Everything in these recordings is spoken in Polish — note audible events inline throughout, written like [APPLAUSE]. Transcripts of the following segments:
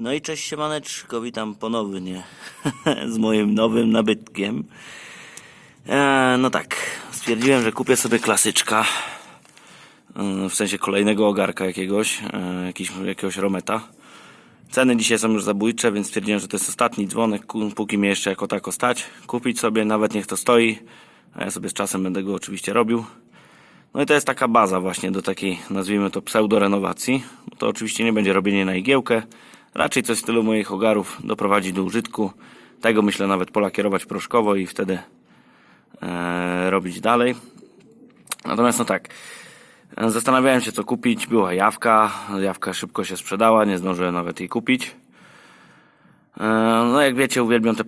No i cześć siemaneczko, witam ponownie [LAUGHS] z moim nowym nabytkiem. E, no tak, stwierdziłem, że kupię sobie klasyczka, e, w sensie kolejnego ogarka jakiegoś, e, jakiś, jakiegoś rometa. Ceny dzisiaj są już zabójcze, więc stwierdziłem, że to jest ostatni dzwonek, póki mnie jeszcze jako tako stać. Kupić sobie, nawet niech to stoi, a ja sobie z czasem będę go oczywiście robił. No i to jest taka baza właśnie do takiej, nazwijmy to pseudo-renowacji. To oczywiście nie będzie robienie na igiełkę, raczej coś w stylu moich ogarów doprowadzić do użytku. Tego myślę nawet polakierować proszkowo i wtedy e, robić dalej. Natomiast no tak, zastanawiałem się co kupić, była jawka, jawka szybko się sprzedała, nie zdążyłem nawet jej kupić. E, No jak wiecie, uwielbiam te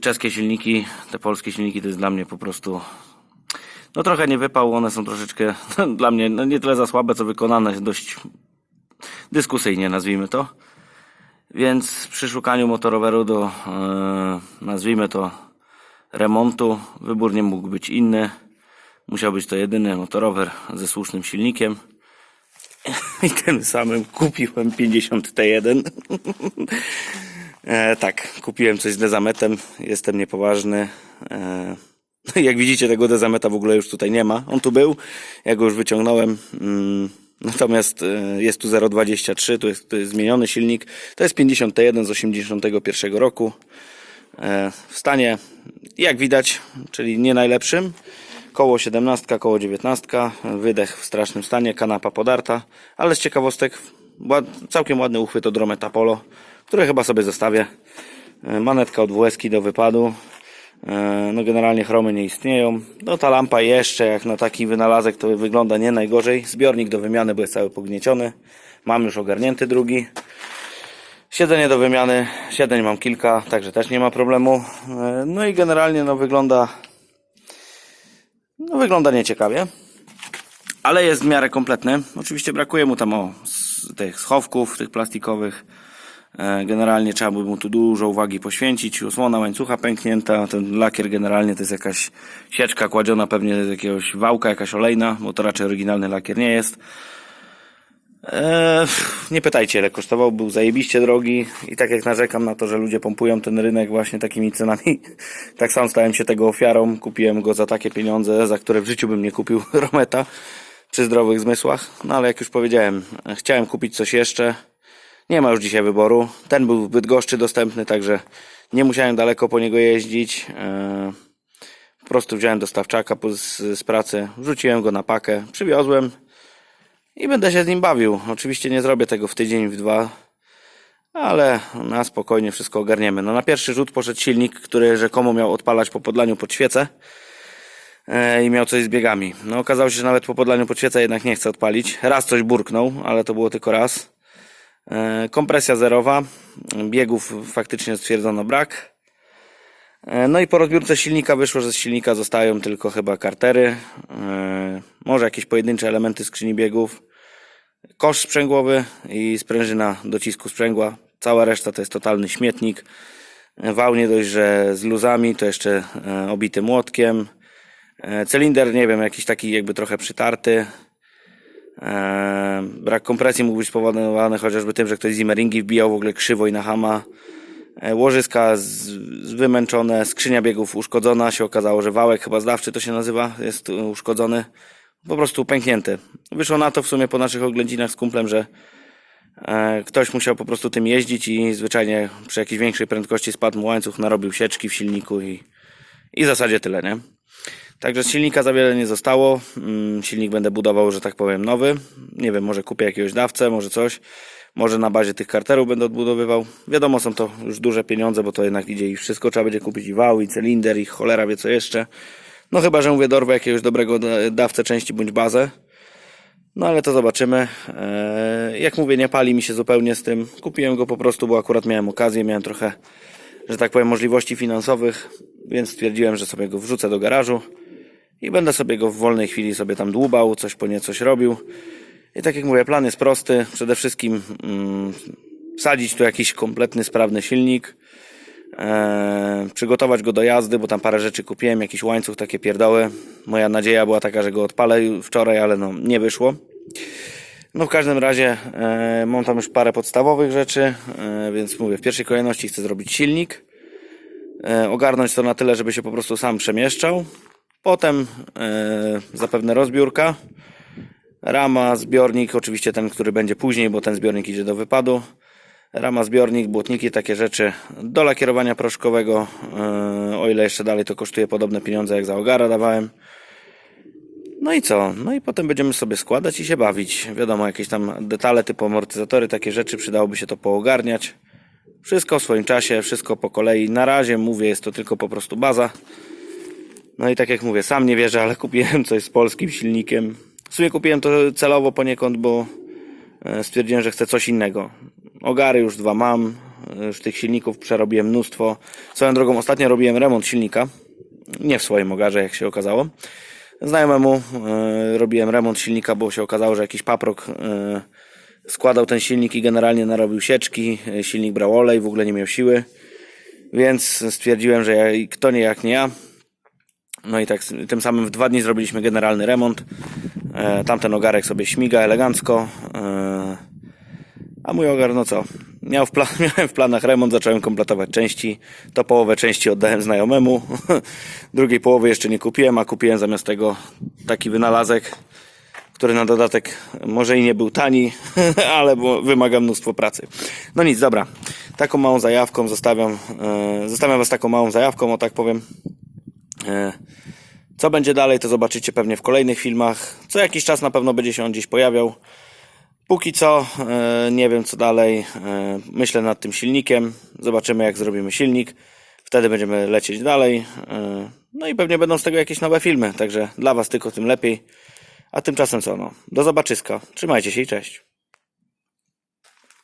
czeskie silniki, te polskie silniki to jest dla mnie po prostu no trochę nie wypał, one są troszeczkę [LAUGHS] dla mnie no nie tyle za słabe, co wykonane dość dyskusyjnie, nazwijmy to. Więc przy szukaniu motoroweru do, e, nazwijmy to, remontu, wybór nie mógł być inny. Musiał być to jedyny motorower ze słusznym silnikiem. [LAUGHS] I tym samym kupiłem 50T1. [LAUGHS] e, tak, kupiłem coś z dezametem, jestem niepoważny. E, no jak widzicie, tego dezameta w ogóle już tutaj nie ma. On tu był, ja go już wyciągnąłem. Mm, Natomiast e, jest tu 0,23, tu jest, tu jest zmieniony silnik. To jest 50T1 z 81 roku. E, W stanie, jak widać, czyli nie najlepszym. Koło 17, koło 19, wydech w strasznym stanie, kanapa podarta, ale z ciekawostek całkiem ładny uchwyt od Rometa Polo, który chyba sobie zostawię. E, Manetka od WSki do wypadu. E, No generalnie chromy nie istnieją. No ta lampa jeszcze jak na taki wynalazek to wygląda nie najgorzej. Zbiornik do wymiany, bo jest cały pognieciony. Mam już ogarnięty drugi. Siedzenie do wymiany. Siedzeń mam kilka, także też nie ma problemu. E, No i generalnie no wygląda no wygląda nieciekawie. Ale jest w miarę kompletny. Oczywiście brakuje mu tam o, tych schowków, tych plastikowych. E, Generalnie trzeba by mu tu dużo uwagi poświęcić. Osłona łańcucha pęknięta. Ten lakier generalnie to jest jakaś sieczka kładziona pewnie z jakiegoś wałka, jakaś olejna, bo to raczej oryginalny lakier nie jest. Eee, nie pytajcie ile kosztował, był zajebiście drogi i tak jak narzekam na to, że ludzie pompują ten rynek właśnie takimi cenami, [LAUGHS] tak sam stałem się tego ofiarą, kupiłem go za takie pieniądze, za które w życiu bym nie kupił [LAUGHS] Rometa przy zdrowych zmysłach, no ale jak już powiedziałem, chciałem kupić coś jeszcze, nie ma już dzisiaj wyboru, ten był w Bydgoszczy dostępny, także nie musiałem daleko po niego jeździć, eee, po prostu wziąłem dostawczaka z pracy, wrzuciłem go na pakę, przywiozłem, i będę się z nim bawił. Oczywiście nie zrobię tego w tydzień, w dwa, ale na spokojnie wszystko ogarniemy. No na pierwszy rzut poszedł silnik, który rzekomo miał odpalać po podlaniu pod świecę e, i miał coś z biegami. No okazało się, że nawet po podlaniu pod świecę jednak nie chce odpalić. Raz coś burknął, ale to było tylko raz. E, Kompresja zerowa, biegów faktycznie stwierdzono brak. E, No i po rozbiórce silnika wyszło, że z silnika zostają tylko chyba kartery, e, może jakieś pojedyncze elementy skrzyni biegów, kosz sprzęgłowy i sprężyna docisku sprzęgła. Cała reszta to jest totalny śmietnik. Wał nie dość, że z luzami, to jeszcze obity młotkiem. Cylinder, nie wiem, jakiś taki jakby trochę przytarty. E, Brak kompresji mógł być spowodowany chociażby tym, że ktoś zimmeringi wbijał w ogóle krzywo i na hama. E, Łożyska z, z wymęczone, skrzynia biegów uszkodzona. Się okazało, że wałek chyba zdawczy to się nazywa, jest e, uszkodzony. Po prostu pęknięty. Wyszło na to w sumie po naszych oględzinach z kumplem, że e, ktoś musiał po prostu tym jeździć i zwyczajnie przy jakiejś większej prędkości spadł mu łańcuch, narobił sieczki w silniku i, i w zasadzie tyle, nie? Także z silnika za wiele nie zostało. Mm, Silnik będę budował, że tak powiem, nowy. Nie wiem, może kupię jakiegoś dawcę, może coś. Może na bazie tych karterów będę odbudowywał. Wiadomo, są to już duże pieniądze, bo to jednak idzie i wszystko. Trzeba będzie kupić i wał, i cylinder, i cholera wie co jeszcze. No chyba, że mówię, dorwę jakiegoś dobrego da- dawcę części bądź bazę. No ale to zobaczymy. Eee, jak mówię, nie pali mi się zupełnie z tym. Kupiłem go po prostu, bo akurat miałem okazję, miałem trochę, że tak powiem, możliwości finansowych, więc stwierdziłem, że sobie go wrzucę do garażu i będę sobie go w wolnej chwili sobie tam dłubał, coś po nie coś robił. I tak jak mówię, plan jest prosty. Przede wszystkim mm, wsadzić tu jakiś kompletny, sprawny silnik, e, przygotować go do jazdy, bo tam parę rzeczy kupiłem, jakiś łańcuch, takie pierdoły. Moja nadzieja była taka, że go odpalę wczoraj, ale no nie wyszło. No w każdym razie e, mam tam już parę podstawowych rzeczy, e, więc mówię, w pierwszej kolejności chcę zrobić silnik, e, ogarnąć to na tyle, żeby się po prostu sam przemieszczał. Potem e, zapewne rozbiórka, rama, zbiornik, oczywiście ten, który będzie później, bo ten zbiornik idzie do wypadu. Rama, zbiornik, błotniki, takie rzeczy do lakierowania proszkowego. e, O ile jeszcze dalej to kosztuje podobne pieniądze jak za ogara dawałem. No i co? No i potem będziemy sobie składać i się bawić. Wiadomo, jakieś tam detale typu amortyzatory, takie rzeczy przydałoby się to poogarniać. Wszystko w swoim czasie, wszystko po kolei. Na razie mówię, jest to tylko po prostu baza. No i tak jak mówię, sam nie wierzę, ale [LAUGHS] kupiłem coś z polskim silnikiem. W sumie kupiłem to celowo poniekąd, bo e, stwierdziłem, że chcę coś innego. Ogary już dwa mam, e, już tych silników przerobiłem mnóstwo. Swoją drogą, ostatnio robiłem remont silnika. Nie w swoim ogarze, jak się okazało. Znajomemu e, robiłem remont silnika, bo się okazało, że jakiś paprok składał ten silnik i generalnie narobił sieczki. Silnik brał olej, w ogóle nie miał siły. Więc stwierdziłem, że ja, kto nie jak nie ja. No i tak tym samym w dwa dni zrobiliśmy generalny remont. E, tamten ogarek sobie śmiga elegancko. E, a mój ogar, no co? Miał w [LAUGHS] miałem w planach remont, zacząłem kompletować części. To połowę części oddałem znajomemu. [LAUGHS] Drugiej połowy jeszcze nie kupiłem, a kupiłem zamiast tego taki wynalazek, który na dodatek może i nie był tani, [LAUGHS] ale wymaga mnóstwo pracy. No nic, dobra. Taką małą zajawką zostawiam, e, zostawiam Was taką małą zajawką, o tak powiem. E, Co będzie dalej, to zobaczycie pewnie w kolejnych filmach. Co jakiś czas na pewno będzie się on gdzieś pojawiał. Póki co e, nie wiem co dalej. E, Myślę nad tym silnikiem. Zobaczymy jak zrobimy silnik. Wtedy będziemy lecieć dalej. No i pewnie będą z tego jakieś nowe filmy. Także dla Was tylko tym lepiej. A tymczasem co no. Do zobaczyska. Trzymajcie się i cześć.